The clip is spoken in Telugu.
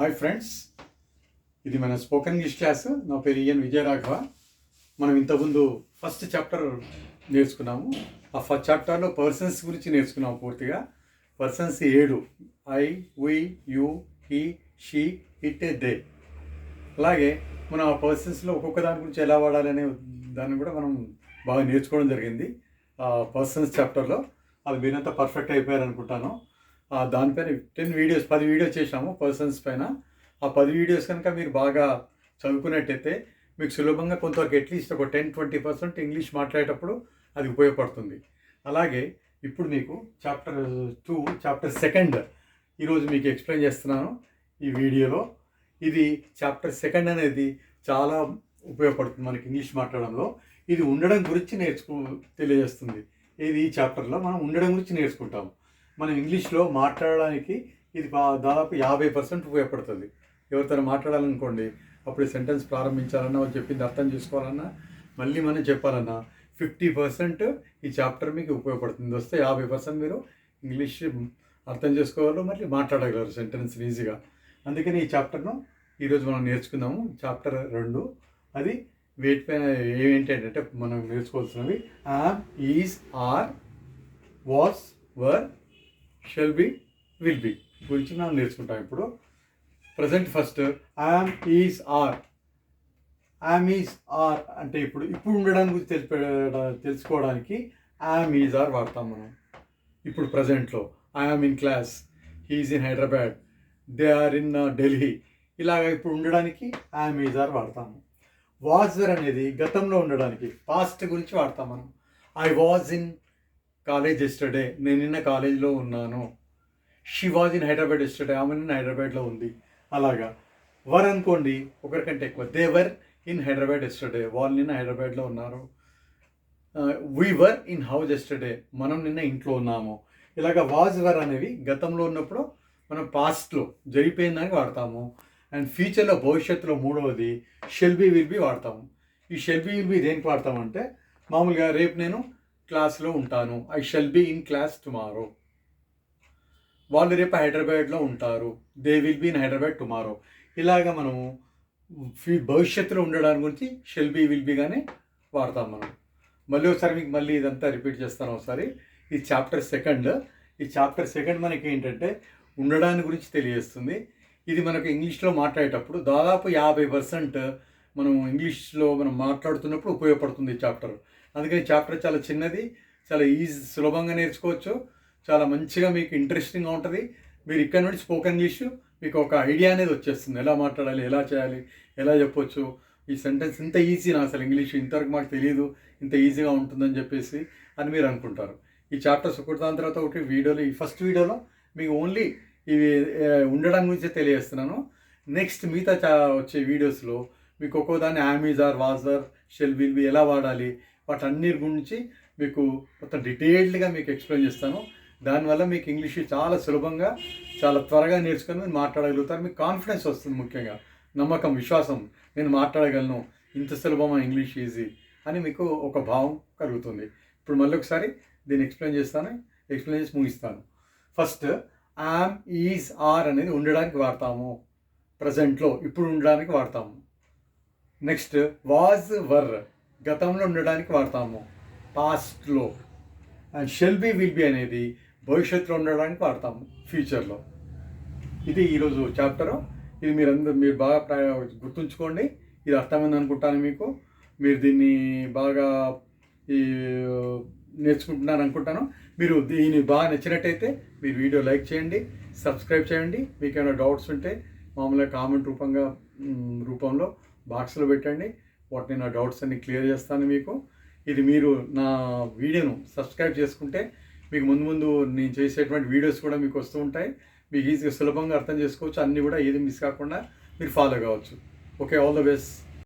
హాయ్ ఫ్రెండ్స్ ఇది మన స్పోకెన్ ఇంగ్లీష్ క్లాస్. నా పేరు ఈఎన్ విజయరాఘవ. మనం ఇంతకుముందు ఫస్ట్ చాప్టర్ నేర్చుకున్నాము. ఆ ఫస్ట్ చాప్టర్లో పర్సన్స్ గురించి నేర్చుకున్నాము పూర్తిగా. పర్సన్స్ ఏడు. I we you he she it they అలాగే మనం ఆ పర్సన్స్లో ఒక్కొక్క దాని గురించి ఎలా వాడాలనే దాన్ని కూడా మనం బాగా నేర్చుకోవడం జరిగింది. ఆ పర్సన్స్ చాప్టర్లో. అది మీరంతా పర్ఫెక్ట్ అయిపోయారు అనుకుంటాను దానిపైన టెన్ వీడియోస్ పది వీడియోస్ చేసాము పర్సన్స్ పైన. ఆ పది వీడియోస్ కనుక మీరు బాగా చదువుకున్నట్టయితే మీకు సులభంగా కొంతవరకు అట్లీస్ట్ ఒక టెన్ ట్వంటీ పర్సెంట్ ఇంగ్లీష్ మాట్లాడేటప్పుడు అది ఉపయోగపడుతుంది. అలాగే ఇప్పుడు మీకు చాప్టర్ టూ చాప్టర్ సెకండ్ ఈరోజు మీకు ఎక్స్ప్లెయిన్ చేస్తున్నాను ఈ వీడియోలో. ఇది చాప్టర్ సెకండ్ అనేది చాలా ఉపయోగపడుతుంది మనకి ఇంగ్లీష్ మాట్లాడడంలో ఇది ఉండడం గురించి నేర్చుకు తెలియజేస్తుంది. ఇది ఈ చాప్టర్లో? మనం ఉండడం గురించి నేర్చుకుంటాము. మనం ఇంగ్లీష్లో మాట్లాడడానికి ఇది దాదాపు యాభై పర్సెంట్ ఉపయోగపడుతుంది. ఎవరితో మాట్లాడాలనుకోండి అప్పుడు సెంటెన్స్ ప్రారంభించాలన్నా వాళ్ళు చెప్పింది అర్థం చేసుకోవాలన్నా మళ్ళీ మనం చెప్పాలన్నా ఫిఫ్టీ పర్సెంట్ ఈ చాప్టర్ మీకు ఉపయోగపడుతుంది. వస్తే యాభై పర్సెంట్ మీరు ఇంగ్లీష్ అర్థం చేసుకోగలరు మళ్ళీ మాట్లాడగలరు సెంటెన్స్ ఈజీగా. అందుకని ఈ చాప్టర్ను ఈరోజు మనం నేర్చుకుందాము. చాప్టర్ రెండు అది వేట్ పైన ఏంటి అంటే మనం నేర్చుకోవాల్సినవి am is are was were shall be will be గురించి మనం నేర్చుకుంటాం ఇప్పుడు. Present first I am is are I am is are అంటే ఇప్పుడు ఇప్పుడు ఉండడానికి గురించి తెలిపే తెలుసుకోవడానికి ఐఆమ్ ఈజ్ ఆర్ వాడతాం మనం. ఇప్పుడు ప్రజెంట్లో I am in class he is in Hyderabad they are in Delhi ఇలాగ ఇప్పుడు ఉండడానికి ఐఆమ్ ఈజ్ ఆర్ వాడతాము. వాజర్ అనేది గతంలో ఉండడానికి పాస్ట్ గురించి వాడతాం మనం. I was in college yesterday నేను నిన్న కాలేజ్లో ఉన్నాను. She was in Hyderabad yesterday ఆమె నిన్న హైదరాబాద్లో ఉంది. అలాగా. వర్ అనుకోండి ఒకరికంటే ఎక్కువ. దేవర్ ఇన్ హైదరాబాద్ ఎస్టర్డే వాళ్ళు నిన్న హైదరాబాద్లో ఉన్నారు. We were in house yesterday మనం నిన్న ఇంట్లో ఉన్నాము. ఇలాగ వాజ్ వర్ అనేవి గతంలో ఉన్నప్పుడు మనం పాస్ట్లో జరిగిపోయిందని వాడతాము. అండ్ ఫ్యూచర్లో భవిష్యత్తులో మూడవది షెల్ బి విల్ బి వాడతాము. ఈ షెల్ బి విల్ బి దేనికి వాడతామంటే మామూలుగా రేపు నేను క్లాస్లో ఉంటాను. I shall be in class tomorrow. వాళ్ళు రేపు హైదరాబాద్లో ఉంటారు. They will be in Hyderabad tomorrow. ఇలాగ మనము భవిష్యత్తులో ఉండడానికి గురించి షెల్ బి విల్ బిగానే వాడతాం మనం. మళ్ళీ ఒకసారి మీకు మళ్ళీ ఇదంతా రిపీట్ చేస్తాను ఒకసారి. ఈ చాప్టర్ సెకండ్. ఈ చాప్టర్ సెకండ్ మనకి ఏంటంటే ఉండడాని గురించి తెలియజేస్తుంది. ఇది మనకు ఇంగ్లీష్లో మాట్లాడేటప్పుడు దాదాపు యాభై పర్సెంట్ మనం ఇంగ్లీష్లో మనం మాట్లాడుతున్నప్పుడు ఉపయోగపడుతుంది ఈ చాప్టర్. అందుకని చాప్టర్ చాలా చిన్నది చాలా ఈజీ సులభంగా నేర్చుకోవచ్చు. చాలా మంచిగా మీకు ఇంట్రెస్టింగ్గా ఉంటుంది. మీరు ఇక్కడ నుండి స్పోకెన్ ఇంగ్లీష్ మీకు ఒక ఐడియా అనేది వచ్చేస్తుంది. ఎలా మాట్లాడాలి ఎలా చేయాలి ఎలా చెప్పొచ్చు. ఈ సెంటెన్స్ ఇంత ఈజీ నా అసలు ఇంగ్లీష్ ఇంతవరకు మాకు తెలియదు ఇంత ఈజీగా ఉంటుందని చెప్పేసి అని మీరు అనుకుంటారు. ఈ చాప్టర్స్ ఒకటి దాని తర్వాత ఒకటి వీడియోలో ఈ ఫస్ట్ వీడియోలో మీకు ఓన్లీ ఇవి ఉండడం గురించి తెలియజేస్తున్నాను. నెక్స్ట్ మిగతా చా వచ్చే వీడియోస్లో మీకు ఒక్కో దాన్ని ఆమీజార్ వాజర్ షెల్ బిల్బి ఎలా వాడాలి? వాటన్ని గురించి మీకు మొత్తం డీటెయిల్డ్గా మీకు ఎక్స్ప్లెయిన్ చేస్తాను. దానివల్ల మీకు ఇంగ్లీష్ చాలా సులభంగా చాలా త్వరగా నేర్చుకొని మీరు మాట్లాడగలుగుతారు. మీకు కాన్ఫిడెన్స్ వస్తుంది ముఖ్యంగా. నమ్మకం విశ్వాసం. నేను మాట్లాడగలను. ఇంత సులభమా? ఇంగ్లీష్ ఈజీ అని మీకు ఒక భావం కలుగుతుంది. ఇప్పుడు మళ్ళీ ఒకసారి దీన్ని ఎక్స్ప్లెయిన్ చేస్తాను. ఎక్స్ప్లెయిన్ చేసి ముగిస్తాను. ఫస్ట్ యామ్ ఈజ్ ఆర్ అనేది ఉండడానికి వాడతాము. ప్రజెంట్లో ఇప్పుడు ఉండడానికి వాడతాము. నెక్స్ట్ వాజ్ వర్ గతంలో ఉండడానికి వాడతాము. పాస్ట్లో and shall be will be అనేది భవిష్యత్తులో ఉండడానికి వాడతాము. ఫ్యూచర్లో ఇది ఈరోజు చాప్టరు ఇది మీరు అందరూ మీరు బాగా ప్రా- గుర్తుంచుకోండి. ఇది అర్థమైంది అనుకుంటాను మీకు. మీరు దీన్ని బాగా ఈ నేర్చుకుంటున్నారు అనుకుంటాను. మీరు దీన్ని బాగా నచ్చినట్టయితే మీరు వీడియో లైక్ చేయండి సబ్స్క్రైబ్ చేయండి. మీకు ఏమైనా డౌట్స్ ఉంటే మామూలుగా కామెంట్ రూపంగా రూపంలో బాక్స్లో పెట్టండి. వాటిని నా డౌట్స్ అన్ని క్లియర్ చేస్తాను మీకు. ఇది మీరు నా వీడియోను సబ్స్క్రైబ్ చేసుకుంటే మీకు ముందు ముందు నేను చేసేటువంటి వీడియోస్ కూడా మీకు వస్తూ ఉంటాయి. మీకు ఈజీగా సులభంగా అర్థం చేసుకోవచ్చు. అన్నీ కూడా ఏది మిస్ కాకుండా మీరు ఫాలో కావచ్చు. Okay all the best.